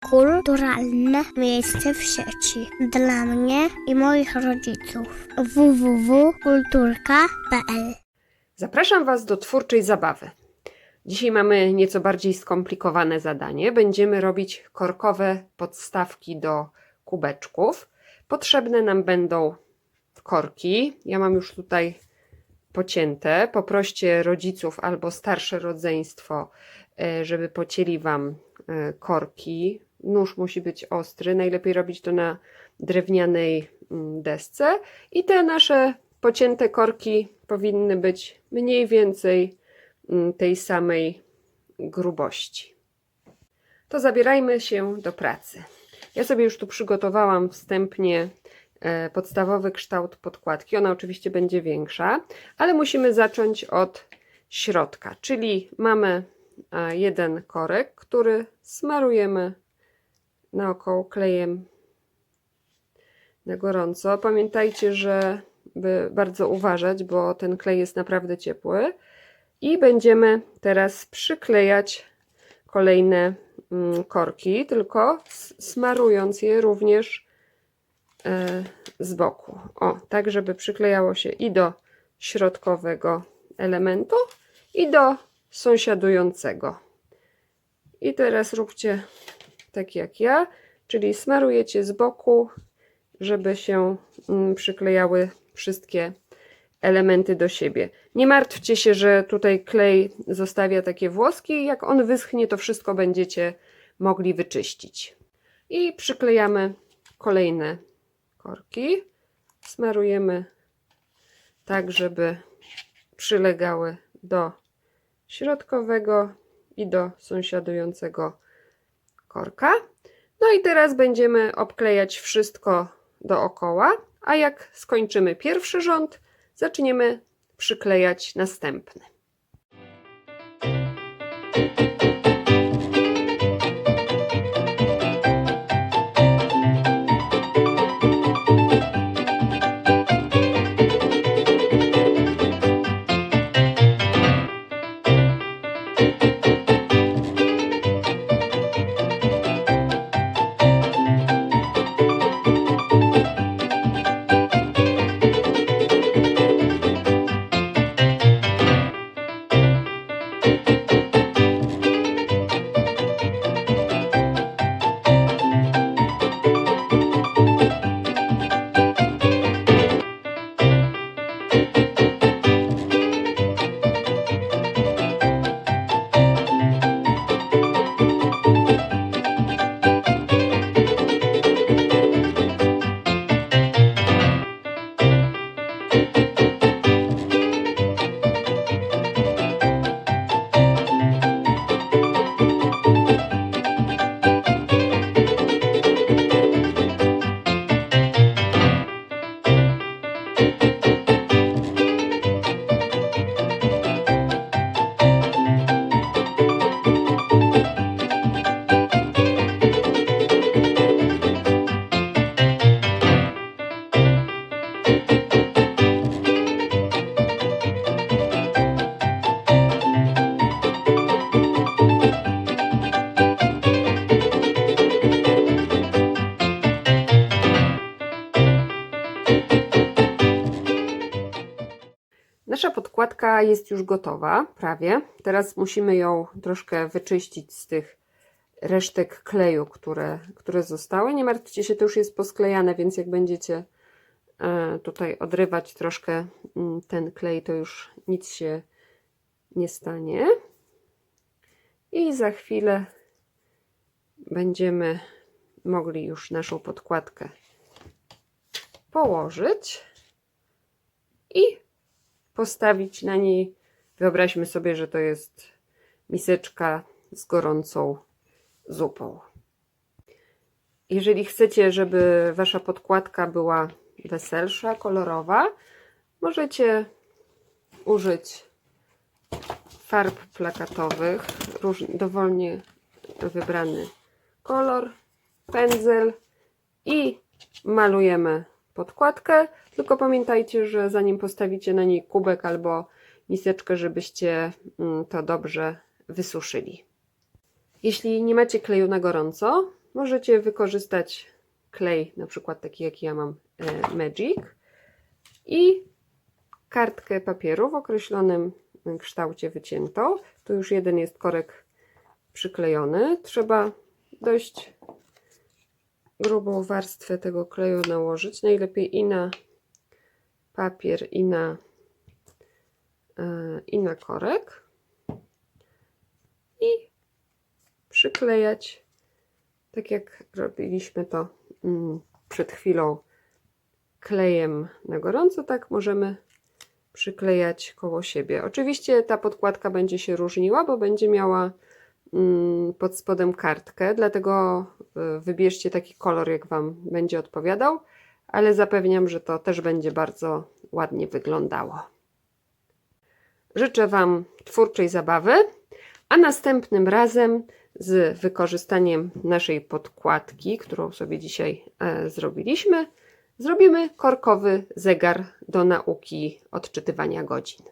kulturalne miejsce w sieci dla mnie i moich rodziców. www.kulturka.pl Zapraszam Was do twórczej zabawy. Dzisiaj mamy nieco bardziej skomplikowane zadanie. Będziemy robić korkowe podstawki do kubeczków. Potrzebne nam będą korki. Ja mam już tutaj pocięte. Poproście rodziców albo starsze rodzeństwo, e, żeby pocięli Wam e, korki. Nóż musi być ostry. Najlepiej robić to na drewnianej mm, desce. I te nasze pocięte korki powinny być mniej więcej mm, tej samej grubości. To zabierajmy się do pracy. Ja sobie już tu przygotowałam wstępnie e, podstawowy kształt podkładki. Ona oczywiście będzie większa, ale musimy zacząć od środka, czyli mamy e, jeden korek, który smarujemy naokoło klejem na gorąco. Pamiętajcie, że by bardzo uważać, bo ten klej jest naprawdę ciepły. I będziemy teraz przyklejać kolejne mm, korki, tylko smarując je również e, z boku. O, tak żeby przyklejało się i do środkowego elementu, i do sąsiadującego. I teraz róbcie tak jak ja, czyli smarujecie z boku, żeby się mm, przyklejały wszystkie elementy do siebie. Nie martwcie się, że tutaj klej zostawia takie włoski. Jak on wyschnie, to wszystko będziecie mogli wyczyścić. I przyklejamy kolejne korki. Smarujemy tak, żeby przylegały do środkowego i do sąsiadującego korka. No i teraz będziemy obklejać wszystko dookoła, a jak skończymy pierwszy rząd, zaczniemy przyklejać następny. Nasza podkładka jest już gotowa, prawie. Teraz musimy ją troszkę wyczyścić z tych resztek kleju, które, które zostały. Nie martwcie się, to już jest posklejane, więc jak będziecie e, tutaj odrywać troszkę mm, ten klej, to już nic się nie stanie. I za chwilę będziemy mogli już naszą podkładkę położyć i postawić na niej. Wyobraźmy sobie, że to jest miseczka z gorącą zupą. Jeżeli chcecie, żeby wasza podkładka była weselsza, kolorowa, możecie użyć farb plakatowych, dowolnie wybrany kolor, pędzel i malujemy podkładkę. Tylko pamiętajcie, że zanim postawicie na niej kubek albo miseczkę, żebyście mm, to dobrze wysuszyli. Jeśli nie macie kleju na gorąco, Możecie wykorzystać klej, na przykład taki jaki ja mam e, Magic i kartkę papieru w określonym kształcie wyciętą. Tu już jeden jest korek przyklejony. Trzeba dość grubą warstwę tego kleju nałożyć. Najlepiej i na papier, i na, e, i na korek. I przyklejać, tak jak robiliśmy to mm, przed chwilą klejem na gorąco, tak możemy przyklejać koło siebie. Oczywiście ta podkładka będzie się różniła, bo będzie miała pod spodem kartkę, dlatego y, wybierzcie taki kolor, jak Wam będzie odpowiadał, ale zapewniam, że to też będzie bardzo ładnie wyglądało. Życzę Wam twórczej zabawy, a następnym razem z wykorzystaniem naszej podkładki, którą sobie dzisiaj e, zrobiliśmy, zrobimy korkowy zegar do nauki odczytywania godzin.